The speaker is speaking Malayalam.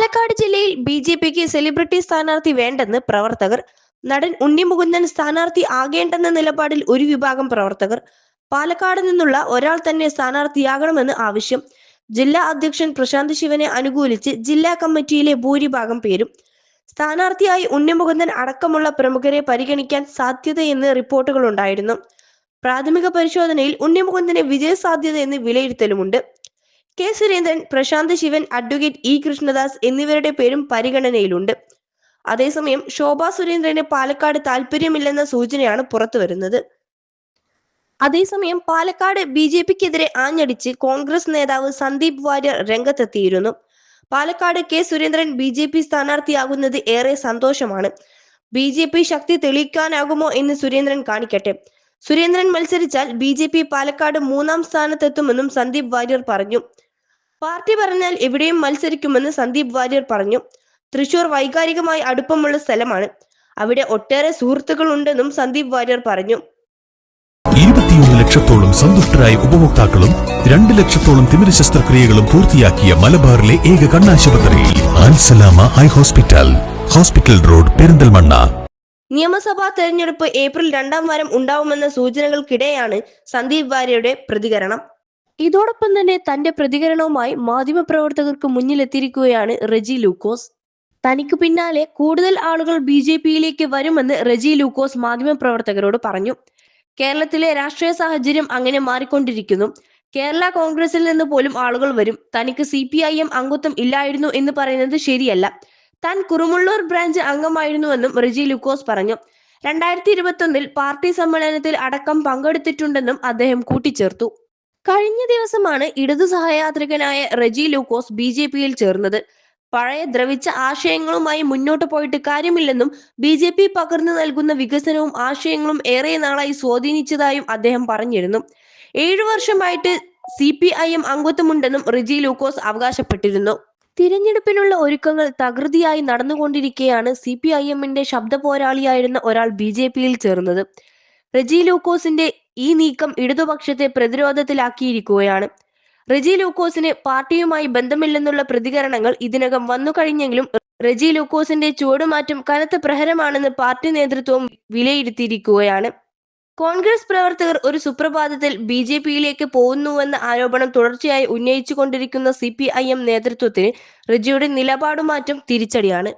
പാലക്കാട് ജില്ലയിൽ ബി ജെ പിക്ക് സെലിബ്രിറ്റി സ്ഥാനാർത്ഥി വേണ്ടെന്ന് പ്രവർത്തകർ. നടൻ ഉണ്ണിമുകുന്ദൻ സ്ഥാനാർത്ഥി ആകേണ്ടെന്ന നിലപാടിൽ ഒരു വിഭാഗം പ്രവർത്തകർ. പാലക്കാട് നിന്നുള്ള ഒരാൾ തന്നെ സ്ഥാനാർത്ഥിയാകണമെന്ന് ആവശ്യം. ജില്ലാ അധ്യക്ഷൻ പ്രശാന്ത് ശിവനെ അനുകൂലിച്ച് ജില്ലാ കമ്മിറ്റിയിലെ ഭൂരിഭാഗം പേരും. സ്ഥാനാർത്ഥിയായി ഉണ്ണിമുകുന്ദൻ അടക്കമുള്ള പ്രമുഖരെ പരിഗണിക്കാൻ സാധ്യതയെന്ന് റിപ്പോർട്ടുകളുണ്ടായിരുന്നു. പ്രാഥമിക പരിശോധനയിൽ ഉണ്ണി മുകുന്ദന് വിജയ സാധ്യതയെന്ന് വിലയിരുത്തലുമുണ്ട്. K Surendran Prashanth Sivan advocate E Krishnadas എന്നിവരുടെ പേരും പരിഗണനയിലുണ്ട്. അതേസമയം ശോഭാ സുരേന്ദ്രന് പാലക്കാട് താല്പര്യമില്ലെന്ന സൂചനയാണ് പുറത്തുവരുന്നത്. അതേസമയം പാലക്കാട് ബി ജെ പിക്കെതിരെ ആഞ്ഞടിച്ച് കോൺഗ്രസ് നേതാവ് സന്ദീപ് വാര്യർ രംഗത്തെത്തിയിരുന്നു. Palakkad K Surendran B J P സ്ഥാനാർത്ഥിയാകുന്നത് ഏറെ സന്തോഷമാണ്. ബി ജെ പി ശക്തി തെളിയിക്കാനാകുമോ എന്ന് സുരേന്ദ്രൻ കാണിക്കട്ടെ. സുരേന്ദ്രൻ മത്സരിച്ചാൽ ബി ജെ പി പാലക്കാട് മൂന്നാം സ്ഥാനത്തെത്തുമെന്നും സന്ദീപ് വാര്യർ പറഞ്ഞു. പാർട്ടി പറഞ്ഞാൽ എവിടെയും മത്സരിക്കുമെന്ന് സന്ദീപ് വാര്യർ പറഞ്ഞു. തൃശൂർ വൈകാരികമായി അടുപ്പമുള്ള സ്ഥലമാണ്. അവിടെ ഒട്ടേറെ സുഹൃത്തുക്കൾ ഉണ്ടെന്നും സന്ദീപ് വാര്യർ പറഞ്ഞു. ഇരുപത്തിയൊന്ന് ലക്ഷത്തോളം സന്തുഷ്ടരായ ഉപഭോക്താക്കളും രണ്ട് ലക്ഷത്തോളം തിമിര ശസ്ത്രക്രിയകളും പൂർത്തിയാക്കിയ മലബാറിലെ ഏക കണ്ണാശുപത്രി Ansalama eye hospital hospital road Perinthalmanna. നിയമസഭാ തെരഞ്ഞെടുപ്പ് ഏപ്രിൽ രണ്ടാം വാരം ഉണ്ടാവുമെന്ന സൂചനകൾക്കിടെയാണ് സന്ദീപ് വാര്യയുടെ പ്രതികരണം. ഇതോടൊപ്പം തന്നെ തന്റെ പ്രതികരണവുമായി മാധ്യമപ്രവർത്തകർക്ക് മുന്നിലെത്തിയിരിക്കുകയാണ് റെജി ലൂക്കോസ്. തനിക്ക് പിന്നാലെ കൂടുതൽ ആളുകൾ ബി ജെ പിയിലേക്ക് വരുമെന്ന് റെജി ലൂക്കോസ് മാധ്യമപ്രവർത്തകരോട് പറഞ്ഞു. കേരളത്തിലെ രാഷ്ട്രീയ സാഹചര്യം അങ്ങനെ മാറിക്കൊണ്ടിരിക്കുന്നു. കേരള കോൺഗ്രസിൽ നിന്ന് പോലും ആളുകൾ വരും. തനിക്ക് സി പി ഐ എം അംഗത്വം ഇല്ലായിരുന്നു എന്ന് പറയുന്നത് ശരിയല്ല. താൻ കുറുമുള്ളൂർ ബ്രാഞ്ച് അംഗമായിരുന്നുവെന്നും റിജി ലുക്കോസ് പറഞ്ഞു. രണ്ടായിരത്തി ഇരുപത്തൊന്നിൽ പാർട്ടി സമ്മേളനത്തിൽ അടക്കം പങ്കെടുത്തിട്ടുണ്ടെന്നും അദ്ദേഹം കൂട്ടിച്ചേർത്തു. കഴിഞ്ഞ ദിവസമാണ് ഇടതു സഹയാത്രികനായ റെജി ലൂക്കോസ് ബി ജെ പിയിൽ ചേർന്നത്. പഴയ ദ്രവിച്ച ആശയങ്ങളുമായി മുന്നോട്ട് പോയിട്ട് കാര്യമില്ലെന്നും ബി ജെ പി പകർന്നു നൽകുന്ന വികസനവും ആശയങ്ങളും ഏറെ നാളായി സ്വാധീനിച്ചതായും അദ്ദേഹം പറഞ്ഞിരുന്നു. ഏഴു വർഷമായിട്ട് സി പി ഐ എം അംഗത്വമുണ്ടെന്നും റിജി ലൂക്കോസ് അവകാശപ്പെട്ടിരുന്നു. തിരഞ്ഞെടുപ്പിനുള്ള ഒരുക്കങ്ങൾ തകൃതിയായി നടന്നുകൊണ്ടിരിക്കെയാണ് സി പി ഐ എമ്മിന്റെ ശബ്ദ പോരാളിയായിരുന്ന ഒരാൾ ബി ജെ പിയിൽ ചേർന്നത്. റെജി ലൂക്കോസിന്റെ ഈ നീക്കം ഇടതുപക്ഷത്തെ പ്രതിരോധത്തിലാക്കിയിരിക്കുകയാണ്. റെജി ലൂക്കോസിന് പാർട്ടിയുമായി ബന്ധമില്ലെന്നുള്ള പ്രതികരണങ്ങൾ ഇതിനകം വന്നു കഴിഞ്ഞെങ്കിലും റെജി ലൂക്കോസിന്റെ ചുവടുമാറ്റം കനത്ത പ്രഹരമാണെന്ന് പാർട്ടി നേതൃത്വവും വിലയിരുത്തിയിരിക്കുകയാണ്. കോൺഗ്രസ് പ്രവർത്തകർ ഒരു സുപ്രഭാതത്തിൽ ബി ജെ പിയിലേക്ക് പോകുന്നുവെന്ന ആരോപണം തുടർച്ചയായി ഉന്നയിച്ചുകൊണ്ടിരിക്കുന്ന സി പി ഐ എം നേതൃത്വത്തിന് റെജിയുടെ നിലപാടുമാറ്റം തിരിച്ചടിയാണ്.